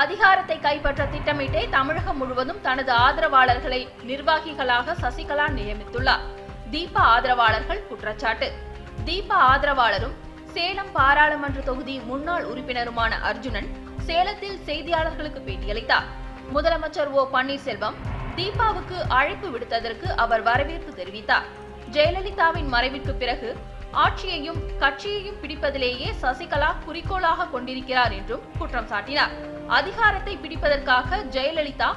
அதிகாரத்தை கைப்பற்ற திட்டமிட்டே தமிழகம் முழுவதும் தனது ஆதரவாளர்களை நிர்வாகிகளாக சசிகலா நியமித்துள்ளார். தீபா ஆதரவாளர்கள் குற்றச்சாட்டு. தீபா ஆதரவாளரும் சேலம் பாராளுமன்ற தொகுதி முன்னாள் உறுப்பினருமான அர்ஜுனன் சேலத்தில் செய்தியாளர்களுக்கு பேட்டியளித்தார். முதலமைச்சர் ஓ பன்னீர்செல்வம் தீபாவுக்கு அழைப்பு விடுத்ததற்கு அவர் வரவேற்பு தெரிவித்தார். ஜெயலலிதாவின் மறைவிற்கு பிறகு ஆட்சியையும் கட்சியையும் பிடிப்பதிலேயே சசிகலா குறிக்கோளாக கொண்டிருக்கிறார் என்றும் குற்றம் சாட்டினார். அதிகாரத்தை பிடிப்பதற்காக ஜெயலலிதா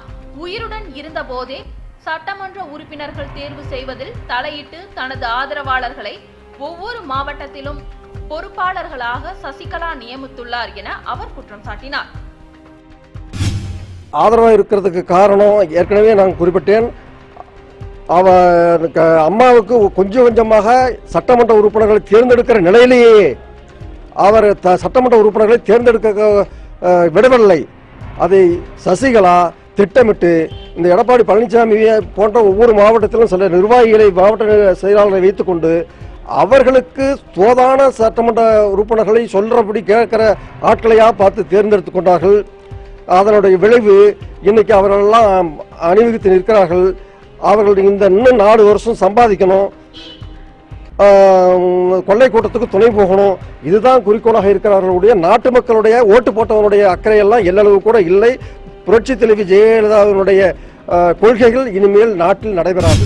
உயிருடன் இருந்தபோதே சட்டமன்ற உறுப்பினர்கள் தேர்வு செய்வதில் தலையிட்டு தனது ஆதரவாளர்களை ஒவ்வொரு மாவட்டத்திலும் பொறுப்பாளர்களாக சசிகலா நியமித்துள்ளார் என அவர் குற்றம் சாட்டினார். ஆதரவாக இருக்கிறதுக்கு காரணம் ஏற்கனவே நான் குறிப்பிட்டேன். அவர் க- அம்மாவுக்கு கொஞ்சம் கொஞ்சமாக சட்டமன்ற உறுப்பினர்களை தேர்ந்தெடுக்கிற நிலையிலேயே அவர் த சட்டமன்ற உறுப்பினர்களை தேர்ந்தெடுக்க விடவில்லை. அதை சசிகலா திட்டமிட்டு இந்த எடப்பாடி பழனிசாமி போன்ற ஒவ்வொரு மாவட்டத்திலும் சில நிர்வாகிகளை மாவட்ட செயலாளரை வைத்துக்கொண்டு அவர்களுக்கு சோதான சட்டமன்ற உறுப்பினர்களை சொல்கிறபடி கேட்கிற ஆட்களையாக பார்த்து தேர்ந்தெடுத்து கொண்டார்கள். அதனுடைய விளைவு இன்னைக்கு அவர்களெல்லாம் அணிவகுத்து நிற்கிறார்கள். அவர்களுடைய இந்த இன்னும் நாலு வருஷம் சம்பாதிக்கணும். கொள்ளை கூட்டத்துக்கு துணை போகணும். இதுதான் குறிக்கோளாக இருக்கிறவர்களுடைய நாட்டு மக்களுடைய ஓட்டு போட்டவனுடைய அக்கறையெல்லாம் எல்லளவு கூட இல்லை. புரட்சி தலைவி ஜெயலலிதாவினுடைய கொள்கைகள் இனிமேல் நாட்டில் நடைபெறாது.